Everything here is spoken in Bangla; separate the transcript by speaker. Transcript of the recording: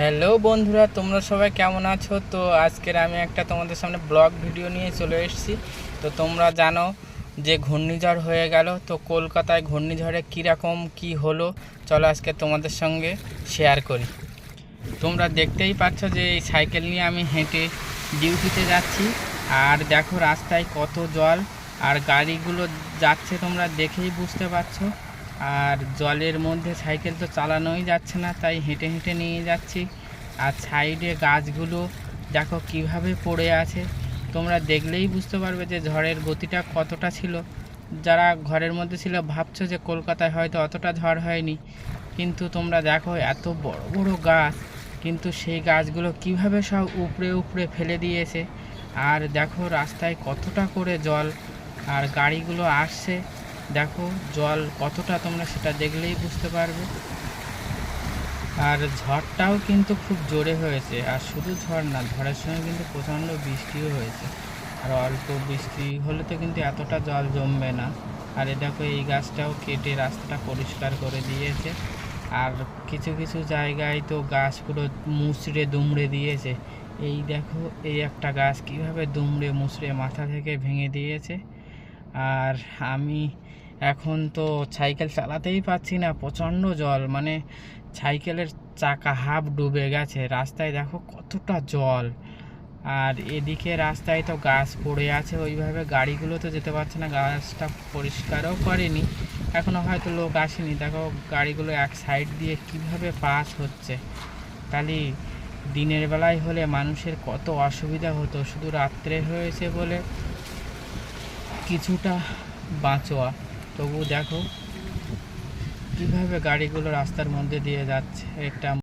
Speaker 1: হ্যালো বন্ধুরা, তোমরা সবাই কেমন আছো? তো আজকের আমি একটা তোমাদের সামনে ব্লগ ভিডিও নিয়ে চলে এসেছি। তো তোমরা জানো যে ঘূর্ণিঝড় হয়ে গেল, তো কলকাতায় ঘূর্ণিঝড়ে কীরকম কি হলো? চলো আজকে তোমাদের সঙ্গে শেয়ার করি। তোমরা দেখতেই পাচ্ছ যে এই সাইকেল নিয়ে আমি হেঁটে ডিউটিতে যাচ্ছি। আর দেখো রাস্তায় কত জল, আর গাড়িগুলো যাচ্ছে তোমরা দেখেই বুঝতে পারছ। আর জলের মধ্যে সাইকেল তো চালানোই যাচ্ছে না, তাই হেঁটে হেঁটে নিয়ে যাচ্ছি। আর সাইডে গাছগুলো দেখো কীভাবে পড়ে আছে। তোমরা দেখলেই বুঝতে পারবে যে ঝড়ের গতিটা কতটা ছিল। যারা ঘরের মধ্যে ছিল ভাবছ যে কলকাতায় হয়তো অতটা ঝড় হয়নি। কিন্তু তোমরা দেখো এত বড় বড় গাছ, কিন্তু সেই গাছগুলো কীভাবে সব উপড়ে উপড়ে ফেলে দিয়েছে। আর দেখো রাস্তায় কতটা করে জল, আর গাড়িগুলো আসছে। দেখো জল কতটা তোমরা সেটা দেখলেই বুঝতে পারবে। আর ঝড়টাও কিন্তু খুব জোরে হয়েছে, আর শুধু ঝড় না, ঝড়ের সময় কিন্তু প্রচণ্ড বৃষ্টিও হয়েছে। আর অল্প বৃষ্টি হলে তো কিন্তু এতটা জল জমবে না। আর দেখো এই গাছটাও কেটে রাস্তাটা পরিষ্কার করে দিয়েছে। আর কিছু কিছু জায়গায় তো গাছ পুরো মুচড়ে দুমড়ে দিয়েছে। এই দেখো এই একটা গাছ কীভাবে দুমড়ে মুচড়ে মাথা থেকে ভেঙে দিয়েছে। আর আমি এখন তো সাইকেল চালাতেই পারছি না, প্রচণ্ড জল। মানে সাইকেলের চাকা হাফ ডুবে গেছে, রাস্তায় দেখো কতটা জল। আর এদিকে রাস্তায় তো গাছ পড়ে আছে, ওইভাবে গাড়িগুলো তো যেতে পারছে না, গাছটা পরিষ্কারও করেনি। এখনও হয়তো লোক আসেনি, দেখো গাড়িগুলো এক সাইড দিয়ে কীভাবে পাস হচ্ছে। তাহলে দিনের বেলায় হলে মানুষের কত অসুবিধা হতো, শুধু রাত্রে হয়েছে বলে কিছুটা বাঁচোয়া। তবু দেখো কীভাবে গাড়িগুলো রাস্তার মধ্যে দিয়ে যাচ্ছে একটা